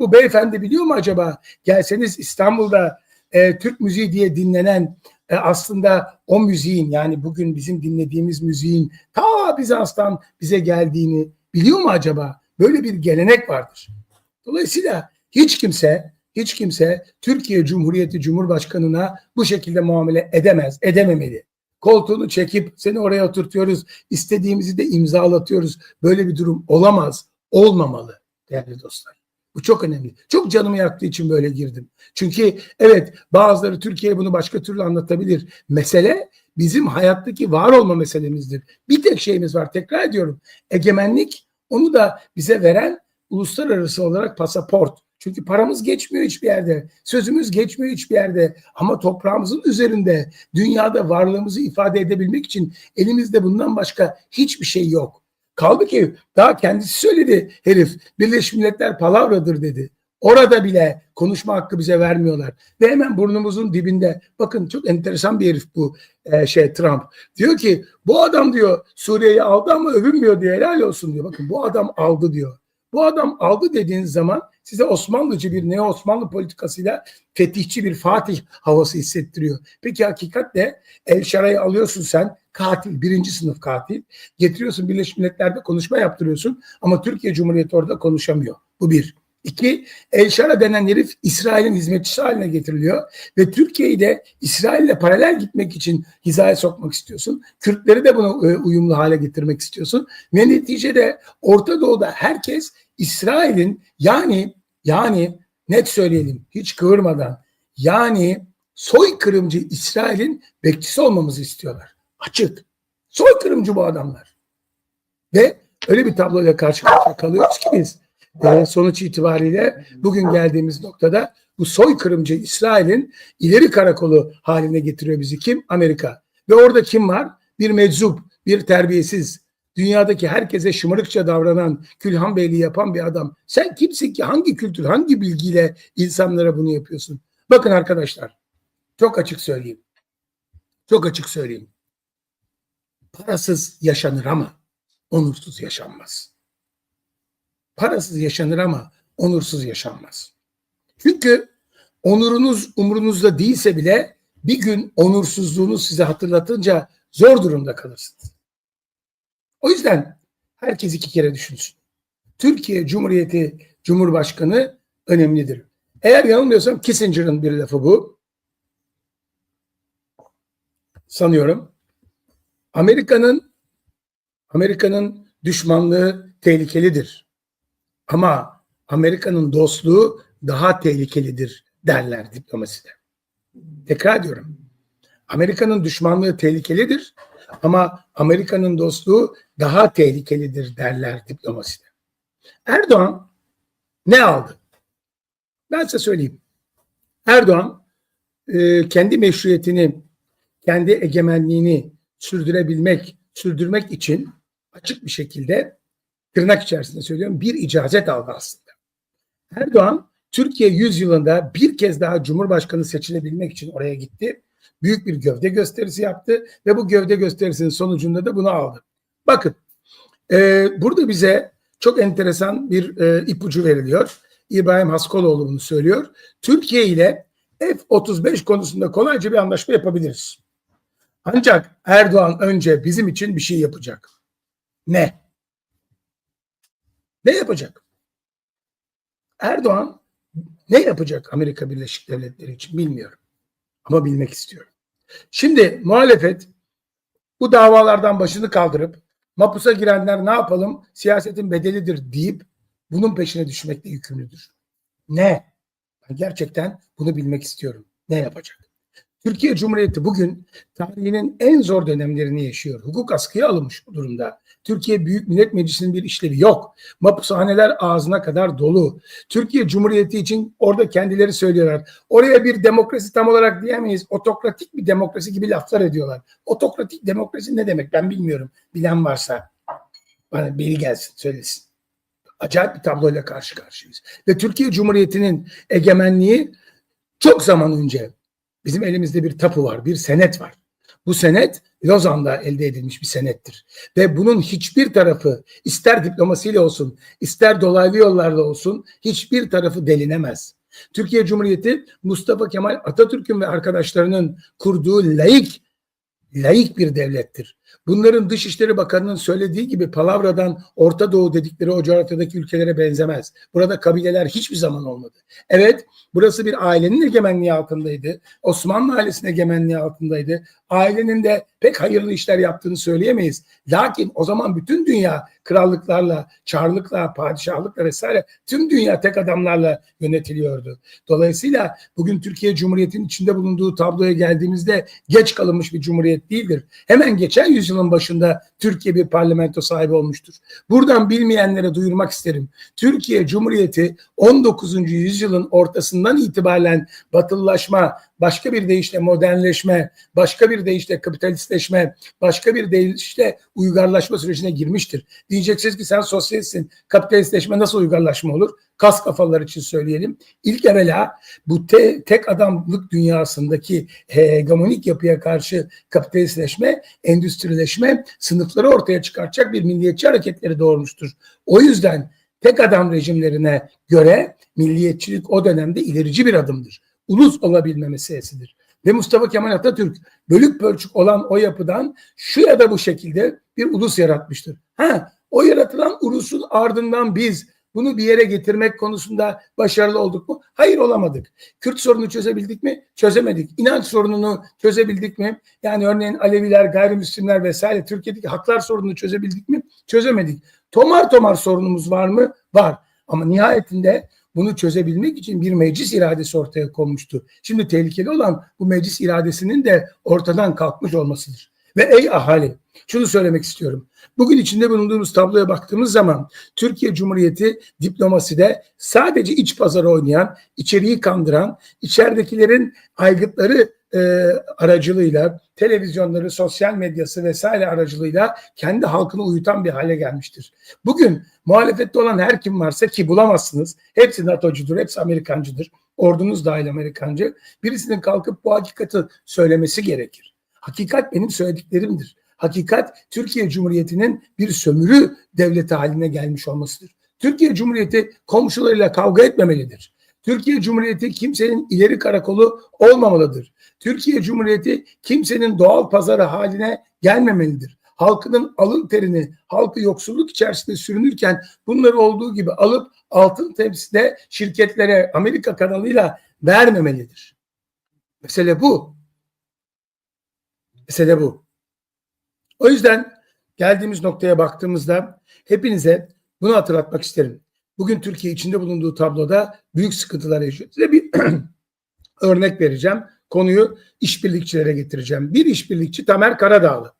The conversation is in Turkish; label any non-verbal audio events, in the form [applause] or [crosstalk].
Bu beyefendi biliyor mu acaba? Gelseniz İstanbul'da e, Türk müziği diye dinlenen e, aslında o müziğin yani bugün bizim dinlediğimiz müziğin ta Bizans'tan bize geldiğini biliyor mu acaba? Böyle bir gelenek vardır. Dolayısıyla hiç kimse hiç kimse Türkiye Cumhuriyeti Cumhurbaşkanına bu şekilde muamele edemez, edememeli. Koltuğunu çekip seni oraya oturtuyoruz, istediğimizi de imzalatıyoruz. Böyle bir durum olamaz, olmamalı değerli dostlar. Bu çok önemli. Çok canımı yaktığı için böyle girdim. Çünkü evet bazıları Türkiye bunu başka türlü anlatabilir. Mesele bizim hayattaki var olma meselemizdir. Bir tek şeyimiz var tekrar ediyorum. Egemenlik onu da bize veren uluslararası olarak pasaport. Çünkü paramız geçmiyor hiçbir yerde. Sözümüz geçmiyor hiçbir yerde. Ama toprağımızın üzerinde dünyada varlığımızı ifade edebilmek için elimizde bundan başka hiçbir şey yok. Kaldı ki daha kendisi söyledi herif. Birleşmiş Milletler palavradır dedi. Orada bile konuşma hakkı bize vermiyorlar. Ve hemen burnumuzun dibinde bakın çok enteresan bir herif bu e, şey Trump. Diyor ki bu adam diyor Suriye'yi aldı ama övünmüyor diyor helal olsun diyor. Bakın bu adam aldı diyor. Bu adam aldı dediğiniz zaman size Osmanlıcı bir neo Osmanlı politikasıyla fetihçi bir Fatih havası hissettiriyor. Peki hakikat ne? El Şara'yı alıyorsun sen katil, birinci sınıf katil. Getiriyorsun Birleşmiş Milletler'de konuşma yaptırıyorsun ama Türkiye Cumhuriyeti orada konuşamıyor. Bu bir. İki, El Şara denen herif İsrail'in hizmetçisi haline getiriliyor ve Türkiye'yi de İsrail'le paralel gitmek için hizaya sokmak istiyorsun. Kürtleri de buna e, uyumlu hale getirmek istiyorsun ve neticede Orta Doğu'da herkes İsrail'in yani yani net söyleyelim hiç kıvırmadan yani soykırımcı İsrail'in bekçisi olmamızı istiyorlar. Açık. Soykırımcı bu adamlar. Ve öyle bir tabloyla karşı karşıya kalıyoruz ki biz e, sonuç itibariyle bugün geldiğimiz noktada bu soykırımcı İsrail'in ileri karakolu haline getiriyor bizi. Kim? Amerika. Ve orada kim var? Bir meczup, bir terbiyesiz, dünyadaki herkese şımarıkça davranan, külhan beyliği yapan bir adam. Sen kimsin ki? Hangi kültür, hangi bilgiyle insanlara bunu yapıyorsun? Bakın arkadaşlar, çok açık söyleyeyim. Çok açık söyleyeyim. Parasız yaşanır ama onursuz yaşanmaz. Parasız yaşanır ama onursuz yaşanmaz. Çünkü onurunuz umurunuzda değilse bile bir gün onursuzluğunu size hatırlatınca zor durumda kalırsınız. O yüzden herkes iki kere düşünsün. Türkiye Cumhuriyeti Cumhurbaşkanı önemlidir. Eğer yanılmıyorsam Kissinger'ın bir lafı bu. Sanıyorum. Amerika'nın Amerika'nın düşmanlığı tehlikelidir. Ama Amerika'nın dostluğu daha tehlikelidir derler diplomaside. Tekrar diyorum. Amerika'nın düşmanlığı tehlikelidir ama Amerika'nın dostluğu daha tehlikelidir derler diplomaside. Erdoğan ne aldı? Ben size söyleyeyim. Erdoğan e, kendi meşruiyetini, kendi egemenliğini sürdürebilmek, sürdürmek için açık bir şekilde tırnak içerisinde söylüyorum bir icazet aldı aslında. Erdoğan Türkiye 100 yılında bir kez daha Cumhurbaşkanı seçilebilmek için oraya gitti. Büyük bir gövde gösterisi yaptı ve bu gövde gösterisinin sonucunda da bunu aldı. Bakın e, burada bize çok enteresan bir e, ipucu veriliyor. İbrahim Haskoloğlu bunu söylüyor. Türkiye ile F-35 konusunda kolayca bir anlaşma yapabiliriz. Ancak Erdoğan önce bizim için bir şey yapacak. Ne? Ne yapacak? Erdoğan ne yapacak Amerika Birleşik Devletleri için bilmiyorum. Ama bilmek istiyorum. Şimdi muhalefet bu davalardan başını kaldırıp mapusa girenler ne yapalım siyasetin bedelidir deyip bunun peşine düşmekle yükümlüdür. Ne? Ben gerçekten bunu bilmek istiyorum. Ne yapacak? Türkiye Cumhuriyeti bugün tarihinin en zor dönemlerini yaşıyor. Hukuk askıya alınmış durumda. Türkiye Büyük Millet Meclisi'nin bir işlevi yok. Mapushaneler ağzına kadar dolu. Türkiye Cumhuriyeti için orada kendileri söylüyorlar. Oraya bir demokrasi tam olarak diyemeyiz. Otokratik bir demokrasi gibi laflar ediyorlar. Otokratik demokrasi ne demek ben bilmiyorum. Bilen varsa bana biri gelsin söylesin. Acayip bir tabloyla karşı karşıyayız. Ve Türkiye Cumhuriyeti'nin egemenliği çok zaman önce Bizim elimizde bir tapu var, bir senet var. Bu senet Lozan'da elde edilmiş bir senettir. Ve bunun hiçbir tarafı ister diplomasiyle olsun, ister dolaylı yollarla olsun hiçbir tarafı delinemez. Türkiye Cumhuriyeti Mustafa Kemal Atatürk'ün ve arkadaşlarının kurduğu laik laik bir devlettir. Bunların Dışişleri Bakanı'nın söylediği gibi palavradan Orta Doğu dedikleri o coğrafyadaki ülkelere benzemez. Burada kabileler hiçbir zaman olmadı. Evet burası bir ailenin egemenliği altındaydı. Osmanlı ailesinin egemenliği altındaydı. Ailenin de pek hayırlı işler yaptığını söyleyemeyiz. Lakin o zaman bütün dünya krallıklarla, çarlıkla, padişahlıkla vesaire tüm dünya tek adamlarla yönetiliyordu. Dolayısıyla bugün Türkiye Cumhuriyeti'nin içinde bulunduğu tabloya geldiğimizde geç kalınmış bir cumhuriyet değildir. Hemen geçen yüzyılın başında Türkiye bir parlamento sahibi olmuştur. Buradan bilmeyenlere duyurmak isterim. Türkiye Cumhuriyeti 19. yüzyılın ortasından itibaren batılılaşma, başka bir deyişle modernleşme, başka bir deyişle kapitalistleşme, başka bir deyişle uygarlaşma sürecine girmiştir. Diyeceksiniz ki sen sosyalistsin, kapitalistleşme nasıl uygarlaşma olur? Kas kafalar için söyleyelim. İlk evvela bu te, tek adamlık dünyasındaki hegemonik yapıya karşı kapitalistleşme, endüstrileşme sınıfları ortaya çıkartacak bir milliyetçi hareketleri doğurmuştur. O yüzden tek adam rejimlerine göre milliyetçilik o dönemde ilerici bir adımdır. Ulus olabilme meselesidir. Ve Mustafa Kemal Atatürk bölük pörçük olan o yapıdan şu ya da bu şekilde bir ulus yaratmıştır. Ha, o yaratılan ulusun ardından biz bunu bir yere getirmek konusunda başarılı olduk mu? Hayır olamadık. Kürt sorunu çözebildik mi? Çözemedik. İnanç sorununu çözebildik mi? Yani örneğin Aleviler, gayrimüslimler vesaire Türkiye'deki haklar sorununu çözebildik mi? Çözemedik. Tomar tomar sorunumuz var mı? Var. Ama nihayetinde bunu çözebilmek için bir meclis iradesi ortaya konmuştu. Şimdi tehlikeli olan bu meclis iradesinin de ortadan kalkmış olmasıdır. Ve ey ahali şunu söylemek istiyorum. Bugün içinde bulunduğumuz tabloya baktığımız zaman Türkiye Cumhuriyeti diplomaside sadece iç pazarı oynayan, içeriği kandıran, içeridekilerin aygıtları e, aracılığıyla, televizyonları, sosyal medyası vesaire aracılığıyla kendi halkını uyutan bir hale gelmiştir. Bugün muhalefette olan her kim varsa ki bulamazsınız. Hepsi NATO'cudur, hepsi Amerikancıdır. Ordunuz dahil Amerikancı. Birisinin kalkıp bu hakikati söylemesi gerekir. Hakikat benim söylediklerimdir. Hakikat Türkiye Cumhuriyeti'nin bir sömürü devleti haline gelmiş olmasıdır. Türkiye Cumhuriyeti komşularıyla kavga etmemelidir. Türkiye Cumhuriyeti kimsenin ileri karakolu olmamalıdır. Türkiye Cumhuriyeti kimsenin doğal pazarı haline gelmemelidir. Halkının alın terini, halkı yoksulluk içerisinde sürünürken bunları olduğu gibi alıp altın tepside şirketlere Amerika kanalıyla vermemelidir. Mesele bu. Mesele bu. O yüzden geldiğimiz noktaya baktığımızda hepinize bunu hatırlatmak isterim. Bugün Türkiye içinde bulunduğu tabloda büyük sıkıntılar yaşıyor. Size bir [clears throat] örnek vereceğim. Konuyu işbirlikçilere getireceğim. Bir işbirlikçi Tamer Karadağlı.